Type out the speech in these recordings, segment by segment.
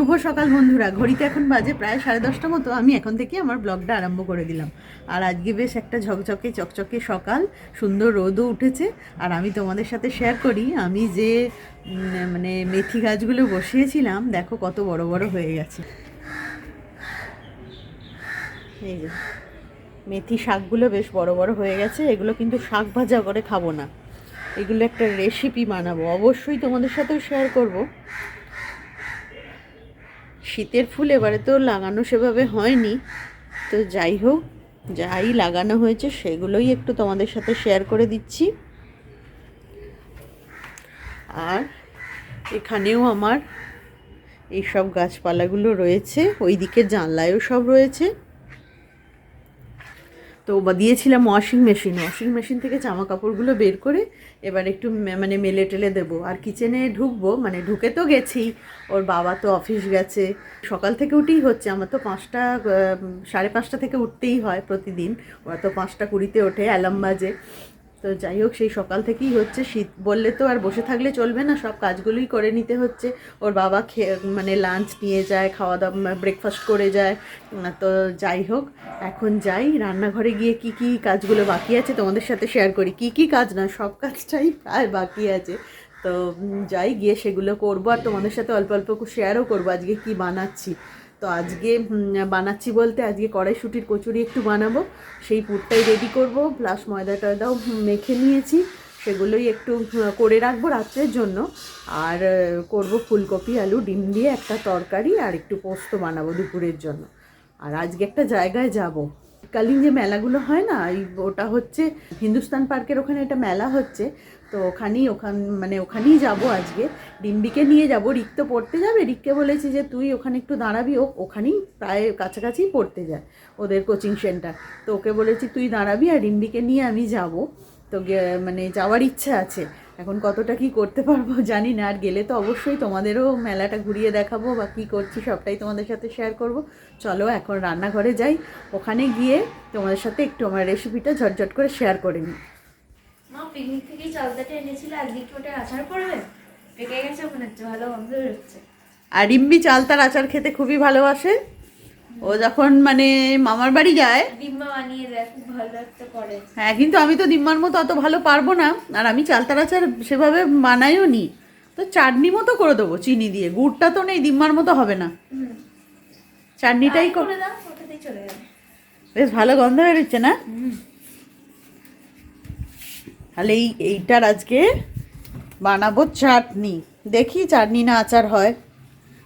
শুভ সকাল, বন্ধুরা। ঘড়িতে এখন বাজে প্রায় সাড়ে দশটা মতো। আমি এখন থেকে আমার ব্লগটা আরম্ভ করে দিলাম। আর আজকে বেশ একটা ঝকঝকে, চকচকে সকাল। সুন্দর রোদও উঠেছে। আর আমি তোমাদের সাথে শেয়ার করি, আমি যে মানে মেথি গাছগুলো বসিয়েছিলাম, দেখো কত বড় বড় হয়ে গেছে। মেথি শাকগুলো বেশ বড় বড় হয়ে গেছে। এগুলো কিন্তু শাক ভাজা করে খাব না। এগুলো একটা রেসিপি বানাবো। অবশ্যই তোমাদের সাথেও শেয়ার করব। শীতের ফুল এবারে তো লাগানো সেভাবে হয়নি। তো যাই হোক, যাই লাগানো হয়েছে সেগুলোই একটু তোমাদের সাথে শেয়ার করে দিচ্ছি। আর এখানেও আমার এইসব গাছপালাগুলো রয়েছে ওই দিকের জানলায়ও সব রয়েছে। তো দিয়েছিলাম ওয়াশিং মেশিন ওয়াশিং মেশিন থেকে জামা কাপড়গুলো বের করে এবার একটু মানে মেলে টেলে দেবো। আর কিচেনে ঢুকবো মানে ঢুকে তো গেছি, ওর বাবা তো অফিস গেছে। সকাল থেকে উঠেই হচ্ছে, আমার তো পাঁচটা সাড়ে পাঁচটা থেকে উঠতেই হয় প্রতিদিন। ওরা তো পাঁচটা কুড়িতে ওঠে অ্যালার্ম বাজে। তো যাই হোক, সেই সকাল থেকেই হচ্ছে শীত। বললে তো আর বসে থাকলে চলবে না, সব কাজগুলোই করে নিতে হচ্ছে। ওর বাবা খেয়ে মানে লাঞ্চ নিয়ে যায় খাওয়া দাওয়া ব্রেকফাস্ট করে যায়। তো যাই হোক, এখন যাই, রান্নাঘরে গিয়ে কি কি কাজগুলো বাকি আছে তোমাদের সাথে শেয়ার করি। কি কি কাজ না, সব কাজটাই প্রায় বাকি আছে। তো যাই, গিয়ে সেগুলো করব। আর তোমাদের সাথে অল্প অল্প শেয়ারও করব, আজকে কি বানাচ্ছি। তো আজকে বানাচ্ছি বলতে আজকে কড়াইশুটির কচুরি একটু বানাবো। সেই পুরটাই রেডি করব প্লাস ময়দা টয়দাও মেখে নিয়েছি। সেগুলোই একটু করে রাখব রাত্রের জন্য। আর করব ফুলকপি, আলু, ডিম দিয়ে একটা তরকারি আর একটু পোস্ত বানাবো দুপুরের জন্য। আর আজকে একটা জায়গায় যাব। কালীন যে মেলাগুলো হয় না ওটা হচ্ছে হিন্দুস্তান পার্কের ওখানে একটা মেলা হচ্ছে। তো ওখানেই, ওখান মানে ওখানেই যাব আজকে। ডিম্বিকে নিয়ে যাব। রিক তো পড়তে যাবে। রিককে বলেছি যে, তুই ওখানে একটু দাঁড়াবি। ও ওখানেই প্রায় কাছাকাছি পড়তে যায় ওদের কোচিং সেন্টার। তো ওকে বলেছি, তুই দাঁড়াবি আর ডিম্বিকে নিয়ে আমি যাব। তো মানে যাওয়ার ইচ্ছা আছে। এখন কতটা কি করতে পারব জানি না। আর গেলে তো অবশ্যই তোমাদেরও মেলাটা ঘুরিয়ে দেখাবো বা কী করছি সবটাই তোমাদের সাথে শেয়ার করব। চলো, এখন রান্নাঘরে যাই। ওখানে গিয়ে তোমাদের সাথে একটু আমার রেসিপিটা ঝটঝট করে শেয়ার করে নিই। মা পিকনিক থেকেই চালতাটা এনেছিল আজকে কি ওটা আচার করবে? পেকে গেছে মনে হচ্ছে ভালো গন্ধ বেরোচ্ছে। আর রিম্বি চালতার আচার খেতে খুবই ভালোবাসে। ও যখন মানে মামার বাড়ি যায় ডিম্বা বানিয়ে দেয় খুব ভালো একটা করে। হ্যাঁ কিন্তু আমি তো দিম্মার মতো অত ভালো পারব না। আর আমি চালতার আচার সেভাবে বানাইও নি। তো চাটনি মতো করে দেবো চিনি দিয়ে। গুড়টা তো নেই দিম্মার মতো হবে না। চাটনিটাই কর করে দাও ওটাতেই চলে যাবে। বেশ ভালো গন্ধ বেরোচ্ছে না? তাহলে এই এইটার আজকে বানাবো চাটনি। দেখি চাটনি না আচার হয়।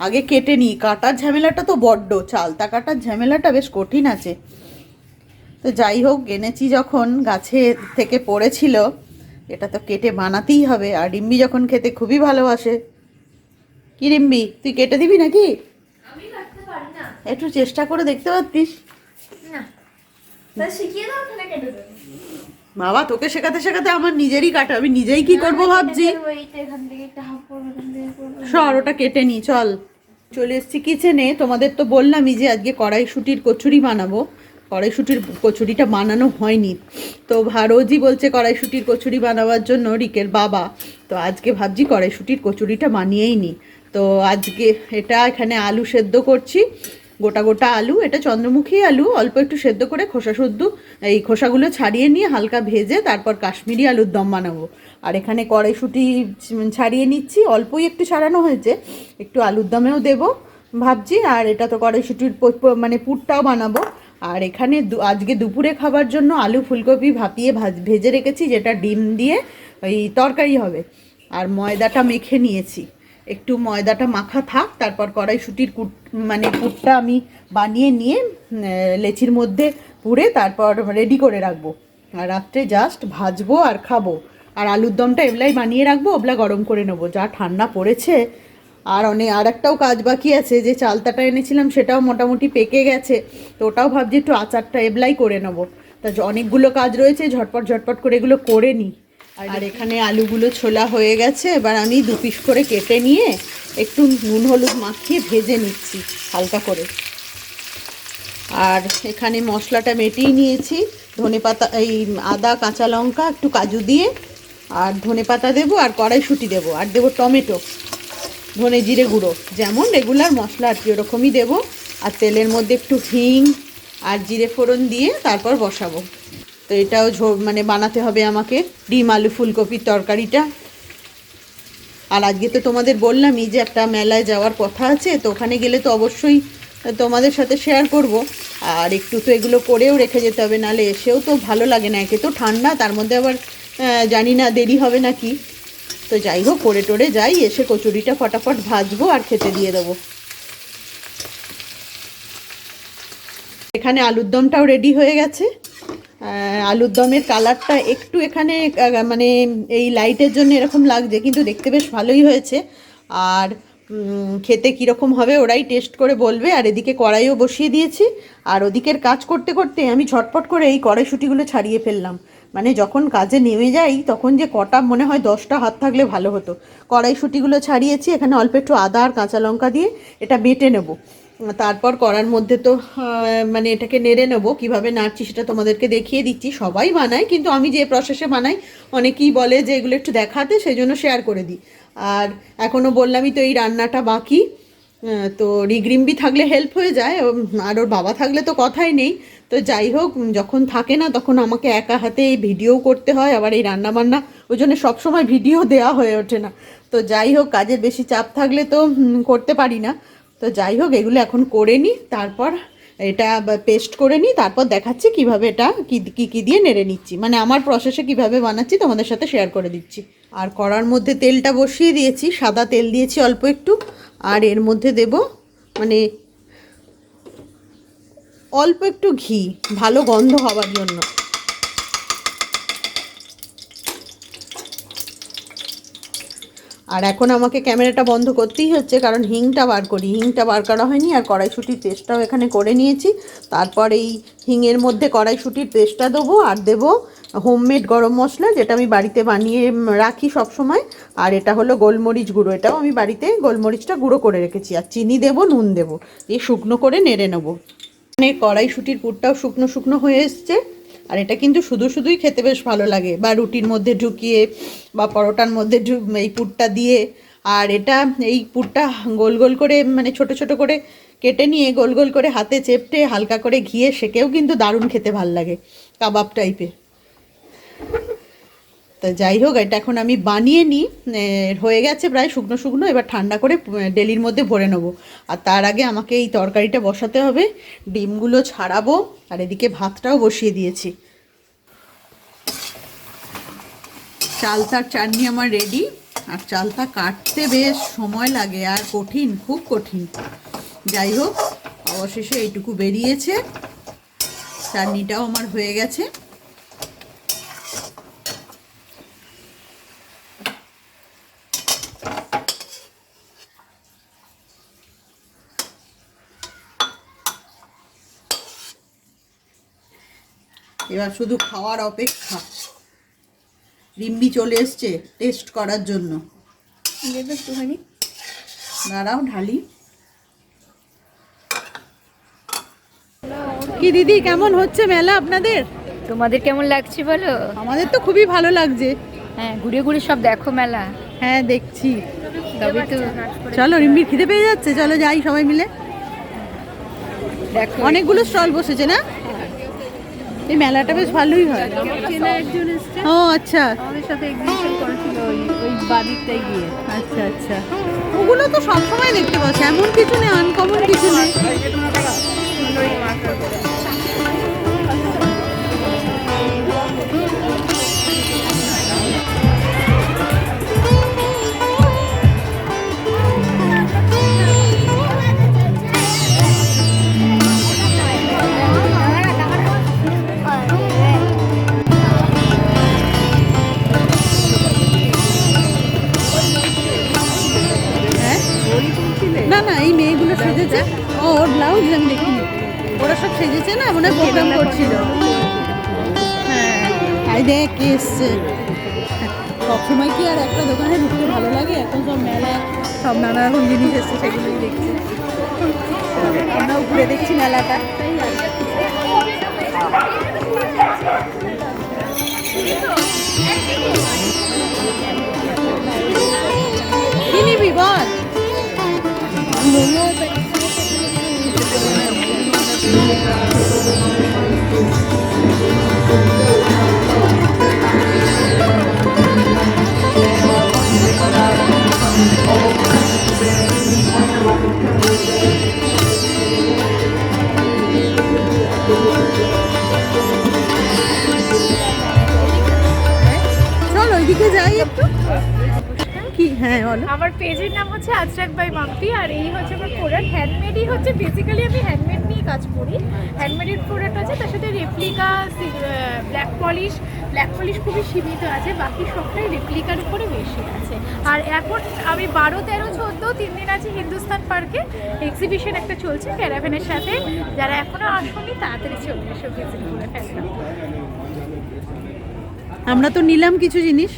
আগে কেটে নিই। কাটার ঝামেলাটা তো বড্ড। চালতা কাটার ঝামেলাটা বেশ কঠিন আছে। তো যাই হোক এনেছি যখন গাছে থেকে পড়েছিল এটা তো কেটে বানাতেই হবে। আর ডিম্বি যখন খেতে খুবই ভালোবাসে। কি ডিম্বি তুই কেটে দিবি নাকি? একটু চেষ্টা করে দেখতে পারতিস? না। শিখিয়ে দাও কেটে বাবা, তোকে শেখাতে শেখাতে আমার নিজেরই কাটা, আমি নিজেই কি করব ভাবছি? সর, ওটা কেটে নি, চল। চলে এসেছি কিচেনে তোমাদের তো বললামই যে আজকে কড়াইশুটির কচুরি বানাবো। কড়াইশুটির কচুরিটা বানানো হয়নি। তো ভা- রোজই বলছে কড়াইশুটির কচুরি বানাবার জন্য রিকের বাবা। তো আজকে ভাবছি কড়াইশুটির কচুরিটা বানিয়েই নি। তো আজকে এটা এখানে আলু সেদ্ধ করছি। গোটা গোটা আলু, এটা চন্দ্রমুখী আলু, অল্প একটু সেদ্ধ করে খোসা শুদ্ধ, এই খোসাগুলো ছাড়িয়ে নিয়ে হালকা ভেজে তারপর কাশ্মীরি আলুর দম বানাবো। আর এখানে কড়াইশুঁটি ছাড়িয়ে নিচ্ছি, অল্পই একটু ছাড়ানো হয়েছে, একটু আলুর দমেও দেবো ভাবছি, আর এটা তো কড়াইশুঁটির মানে পুরটাও বানাবো। আর এখানে আজকে দুপুরে খাবার জন্য আলু ফুলকপি ভাপিয়ে ভেজে রেখেছি, যেটা ডিম দিয়ে ওই তরকারি হবে। আর ময়দাটা মেখে নিয়েছি। একটু ময়দাটা মাখা থাক, তারপর কড়াইশুটির কুট মানে কুটটা আমি বানিয়ে নিয়ে লেচির মধ্যে পুড়ে তারপর রেডি করে রাখব। আর রাত্রে জাস্ট ভাজবো আর খাব। আর আলুর দমটা এবলাই বানিয়ে রাখব, ওবলা গরম করে নেব। যা ঠান্ডা পড়েছে, আর অনেক আর একটাও কাজ বাকি আছে, যে চালতাটা এনেছিলাম সেটাও মোটামুটি পেকে গেছে। তো ওটাও ভাবছি একটু আচারটা এবলাই করে নেব। তা অনেকগুলো কাজ রয়েছে, ঝটপট ঝটপট করে এগুলো করে নিই। আর এখানে আলুগুলো ছোলা হয়ে গেছে। এবার আমি দু পিস করে কেটে নিয়ে একটু নুন হলুদ মাখিয়ে ভেজে নিচ্ছি, হালকা করে। আর এখানে মশলাটা মেটেই নিয়েছি। ধনে পাতা, এই আদা, কাঁচা লঙ্কা, একটু কাজু দিয়ে। আর ধনে পাতা দেবো আর কড়াইশুঁটি দেবো। আর দেবো টমেটো, ধনে জিরে গুঁড়ো। যেমন রেগুলার মশলা আর কি, ওরকমই দেবো। আর তেলের মধ্যে একটু হিং আর জিরে ফোড়ন দিয়ে তারপর বসাবো। তো এটাও মানে বানাতে হবে আমাকে। ডিম, আলু, ফুলকপির তরকারিটা। আর আজকে তো তোমাদের বললামই যে একটা মেলায় যাওয়ার কথা আছে, তো ওখানে গেলে তো অবশ্যই তোমাদের সাথে শেয়ার করব। আর একটু তো এগুলো করেও রেখে যেতে হবে, নাহলে এসেও তো ভালো লাগে না। একে তো ঠান্ডা, তার মধ্যে আবার জানি না দেরি হবে নাকি তো যাই হোক, করে টোরে যাই, এসে কচুরিটা ফটাফট ভাজবো আর খেতে দিয়ে দেবো। এখানে আলুর দমটাও রেডি হয়ে গেছে। আলুর দমের কালারটা একটু এখানে মানে এই লাইটের জন্য এরকম লাগছে, কিন্তু দেখতে বেশ ভালোই হয়েছে। আর খেতে কীরকম হবে ওরাই টেস্ট করে বলবে। আর এদিকে কড়াইও বসিয়ে দিয়েছি। আর ওদিকের কাজ করতে করতে আমি ঝটপট করে এই কড়াইশুটিগুলো ছাড়িয়ে ফেললাম। মানে যখন কাজে নেমে যাই, তখন যে কটা, মনে হয় দশটা হাত থাকলে ভালো হতো। কড়াইশুটিগুলো ছাড়িয়েছি, এখানে অল্প একটু আদা আর কাঁচা লঙ্কা দিয়ে এটা বেটে নেব। তারপর করার মধ্যে তো মানে এটাকে নেড়ে নেব, কীভাবে নাড়ছি সেটা তোমাদেরকে দেখিয়ে দিচ্ছি, সবাই বানায়, কিন্তু আমি যে প্রসেসে বানাই, অনেকেই বলে যে এগুলো একটু দেখাতে সেই জন্য শেয়ার করে দিই। আর এখনও বললামই তো এই রান্নাটা বাকি তো রিগ্রিম্বি থাকলে হেল্প হয়ে যায় আর ওর বাবা থাকলে তো কথাই নেই। তো যাই হোক যখন থাকে না, তখন আমাকে একা হাতে এই ভিডিও করতে হয়, আবার এই রান্না বান্না ওই জন্য সবসময় ভিডিও দেওয়া হয়ে ওঠে না। তো যাই হোক, কাজের বেশি চাপ থাকলে তো করতে পারি না। তো যাই হোক, এগুলো এখন করে নিই তারপর এটা পেস্ট করে নিই তারপর দেখাচ্ছি কীভাবে এটা কি, কী দিয়ে নেড়ে নিচ্ছি। মানে আমার প্রসেসে কীভাবে বানাচ্ছি তোমাদের সাথে শেয়ার করে দিচ্ছি। আর কড়ার মধ্যে তেলটা বসিয়ে দিয়েছি, সাদা তেল দিয়েছি অল্প একটু, আর এর মধ্যে দেব মানে অল্প একটু ঘি, ভালো গন্ধ হওয়ার জন্য। আর এখন আমাকে ক্যামেরাটা বন্ধ করতেই হচ্ছে, কারণ হিংটা বার করি। হিংটা বার করা হয়নি, আর কড়াইশুটির পেস্টটাও এখানে করে নিয়েছি। তারপর এই হিংয়ের মধ্যে কড়াইশুটির পেস্টটা দেবো, আর দেবো হোমমেড গরম মশলা, যেটা আমি বাড়িতে বানিয়ে রাখি সব সময় আর এটা হলো গোলমরিচ গুঁড়ো, এটাও আমি বাড়িতে গোলমরিচটা গুঁড়ো করে রেখেছি। আর চিনি দেবো, নুন দেবো, দিয়ে শুকনো করে নেড়ে নেব। মানে কড়াইশুটির পুরটাও শুকনো শুকনো হয়ে এসছে। আর এটা কিন্তু শুধু শুধুই খেতে বেশ ভালো লাগে। বা রুটির মধ্যে ঢুকিয়ে বা পরোটার মধ্যে এই পুরটা দিয়ে, আর এটা এই পুরটা গোল গোল করে মানে ছোট ছোট করে কেটে নিয়ে গোল গোল করে হাতে চেপটে হালকা করে ঘিয়ে সেকেও কিন্তু দারুণ খেতে ভালো লাগে। কাবাব টাইপের তা যাই হোক, এটা এখন আমি বানিয়ে নিই। হয়ে গেছে প্রায় শুকনো শুকনো, এবার ঠান্ডা করে ডেলির মধ্যে ভরে নেব। আর তার আগে আমাকে এই তরকারিটা বসাতে হবে। ডিমগুলো ছাড়াবো, আর এদিকে ভাতটাও বসিয়ে দিয়েছি। চালতার চাটনি আমার রেডি, আর চালতা কাটতে বেশ সময় লাগে, আর কঠিন, খুব কঠিন। যাই হোক, অবশেষে এইটুকু বেরিয়েছে। চাটনিটাও আমার হয়ে গেছে। এবার শুধু খাওয়ার অপেক্ষা। রিম্বি চলে এসছে টেস্ট করার জন্য। একটুখানি। দাঁড়াও ঢালি। কি দিদি কেমন হচ্ছে মেলা আপনাদের? তোমাদের কেমন লাগছে বলো? আমাদের তো খুবই ভালো লাগছে। হ্যাঁ ঘুরে ঘুরে সব দেখো মেলা। হ্যাঁ দেখছি। তবে তো চলো রিম্বির খিদে পেয়ে যাচ্ছে। চলো যাই সবাই মিলে। দেখো। অনেকগুলো স্টল বসেছে না? এই মেলাটা বেশ ভালোই হয়। ও আচ্ছা। আমাদের সাথে এক্সিবিশন করেছিল ওই ওই বাদিকটাই গিয়ে। আচ্ছা আচ্ছা। ওগুলো তো সবসময় দেখতে পাচ্ছি এমন কিছু নেই আনকমন কিছু না না এই মেয়েগুলো সেজেছে। ও ওর ব্লাউজ আমি দেখিনি। ওরা সব সেজেছে না মনে প্রোগ্রাম করছিল। হ্যাঁ আই দেখ কে এসছে? সবসময় কি আর একটা দোকানে ঢুকতে ভালো লাগে? এখন সব মেলা সব নানা রকম জিনিস এসছে সেগুলোই দেখছি। আমরাও ঘুরে দেখছি মেলাটা। তাই আর চল ওইদিকে যাই একটু কি? হ্যাঁ বলো। আমার পেজের নাম হচ্ছে আজরাক বাই মাম্পি আর এই হচ্ছে আমার প্রোডাক্ট হ্যান্ডমেডই হচ্ছে বেসিক্যালি আমি হ্যান্ডমেড নিয়ে কাজ করি। হ্যান্ডমেডের প্রোডাক্ট আছে তার সাথে replica black polish black polish খুবই সীমিত আছে বাকি সবটাই রেপ্লিকার উপরে বেশি আছে। আর এখন আমি বারো তেরো চোদ্দ তিন দিন আছে হিন্দুস্তান পার্কে। এক্সিবিশন একটা চলছে ক্যারাভেনের সাথে। যারা এখনও আসেনি তাড়াতাড়ি চলে এসো ভিজিট করে ফেললাম আমরা তো নিলাম কিছু জিনিস।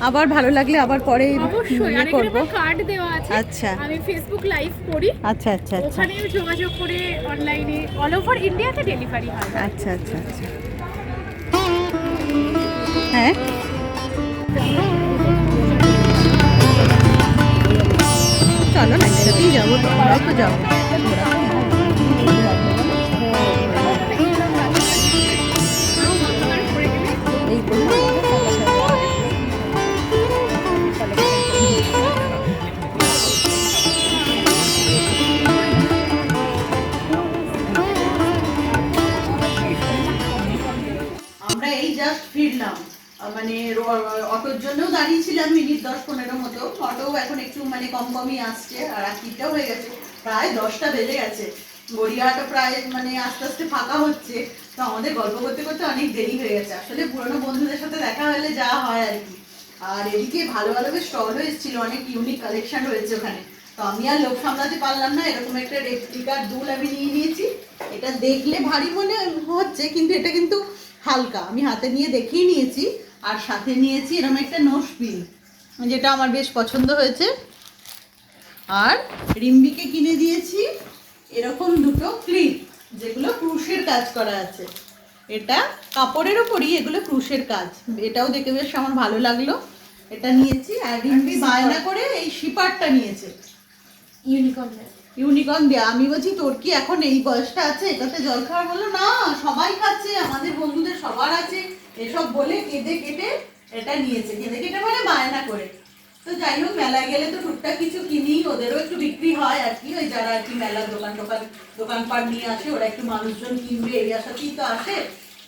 আবার ভালো লাগলে আবার পরে অবশ্যই ইয়ে করব। কার্ড দেওয়া আছে। আচ্ছা। আমি ফেসবুক লাইভ করি। আচ্ছা আচ্ছা আচ্ছা। ওখানেও যোগাযোগ করে অনলাইনে অল ওভার ইন্ডিয়াতে ডেলিভারি হয়। আচ্ছা আচ্ছা আচ্ছা। হ্যাঁ? চলো না একসাথেই যাব তোমরাও তো যাব অটোর জন্যও দাঁড়িয়েছিলাম মিনিট দশ, পনেরো মতো। অটো এখন একটু মানে কম কমই আসছে, আর রাত্রিটাও হয়ে গেছে। প্রায় দশটা বেজে গেছে। গড়িয়াহাটও প্রায় মানে আস্তে আস্তে ফাঁকা হচ্ছে। তো আমাদের গল্প করতে করতে অনেক দেরি হয়ে গেছে। আসলে পুরোনো বন্ধুদের সাথে দেখা হলে যা হয় আর কি। আর এদিকে ভালো ভালো বেশ স্টলও এসেছিল, অনেক ইউনিক কালেকশন রয়েছে ওখানে। তো আমি আর লোক সামলাতে পারলাম না, এরকম একটা রেপ্লিকার দুল আমি নিয়ে নিয়েছি। এটা দেখলে ভারী মনে হচ্ছে, কিন্তু এটা কিন্তু হালকা। আমি হাতে নিয়ে দেখিয়ে নিয়েছি। আর সাথে নিয়েছি এরকম একটা নোস পিন যেটা আমার বেশ পছন্দ হয়েছে। আর রিম্বিকে কিনে দিয়েছি এরকম দুটো ক্লিপ যেগুলো ক্রুশের কাজ করা আছে। এটা কাপড়ের ওপরই এগুলো ক্রুশের কাজ। এটাও দেখে বেশ আমার ভালো লাগল। এটা নিয়েছি আর রিম্বি বায়না করে এই শিপারটা নিয়েছে। ইউনিকর্ন ইউনিকর্ন দেয়া। আমি বলছি তোর কি এখন এই বয়সটা আছে? এটাতে জল খাওয়ার বলল না সবাই খাচ্ছে আমাদের বন্ধুদের সবার আছে। এসব বলে কেঁদে কেটে এটা নিয়েছে। কেঁদে কেটে মানে বায়না করে। তো যাই হোক, মেলায় গেলে তো টুকটাক কিছু কিনি, ওদেরও একটু বিক্রি হয় আর কি। ওই যারা আর কি মেলার দোকান টোকান, দোকানপাট নিয়ে আসে, ওরা একটু মানুষজন কিনবে এই আশাতেই তো আসে।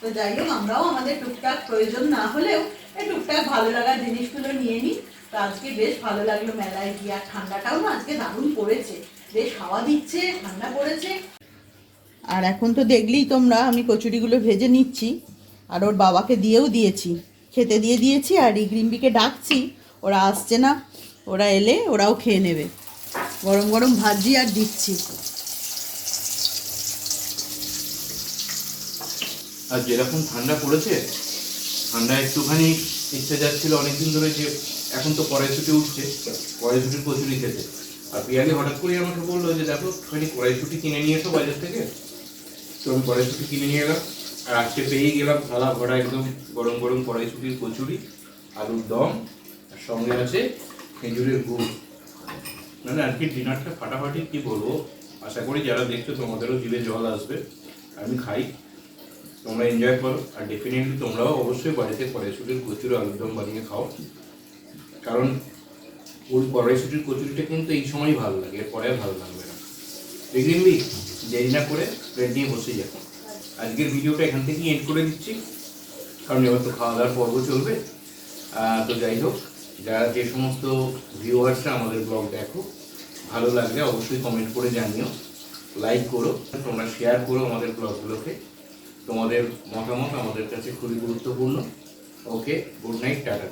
তো যাই হোক, আমরাও আমাদের টুকটাক প্রয়োজন না হলেও এই টুকটাক ভালো লাগার জিনিসগুলো নিয়ে নিই। তো আজকে বেশ ভালো লাগল মেলায় গিয়ে। আর ঠান্ডাটাও না আজকে দারুণ পড়েছে। বেশ হাওয়া দিচ্ছে, ঠান্ডা পড়েছে। আর এখন তো দেখলেই তোমরা, আমি কচুরিগুলো ভেজে নিচ্ছি। আর ওর বাবাকে দিয়েও দিয়েছি। খেতে দিয়ে দিয়েছি আর ইগ্রিম্বিকে ডাকছি, ওরা আসছে না। ওরা এলে ওরাও খেয়ে নেবে। গরম গরম ভাজি আর দিচ্ছি। আর যেরকম ঠান্ডা পড়েছে, ঠান্ডা একটুখানি ইচ্ছে যাচ্ছিল অনেকদিন ধরে যে এখন তো কড়াইশুটি উঠছে কড়াইশুটির কচুরি খেতে আর পিয়ালি হঠাৎ করে আমাকে বলল যে, দেখো, একটুখানি কড়াইশুটি কিনে নিয়ে এসো বাজার থেকে। তো আমি কড়াইশুটি কিনে নিয়ে এলাম। আর আজকে পেয়েই গেলাম থালা ভরা একদম গরম গরম কড়াইশুটির কচুরি, আলুর দম, আর সঙ্গে আছে খেজুরের গুড়। মানে আর কি ডিনারটা ফাটাফাটি কি বলব? আশা করি যারা দেখছ তোমাদেরও জিভে জল আসবে। আমি খাই। তোমরা এনজয় করো। আর ডেফিনেটলি তোমরাও অবশ্যই বাড়িতে কড়াইশুটির কচুরি, আলুর দম বানিয়ে খাও। কারণ ওই কড়াইশুটির কচুরিটা কিন্তু এই সময়ই ভালো লাগে এরপরে ভালো লাগবে না। দেখবি দেরি না করে প্লেট নিয়ে বসে যাব। আজকের ভিডিওটা এখান থেকেই এন্ড করে দিচ্ছি। কারণ এবার তো খাওয়া দাওয়ার পর্ব চলবে। তো যাই হোক, যারা যে সমস্ত ভিউয়ার্সরা আমাদের ব্লগ দেখো, ভালো লাগলে অবশ্যই কমেন্ট করে জানিও লাইক করো, তোমরা শেয়ার করো আমাদের ব্লগগুলোকে তোমাদের মতামত আমাদের কাছে খুবই গুরুত্বপূর্ণ। Okay good night tata.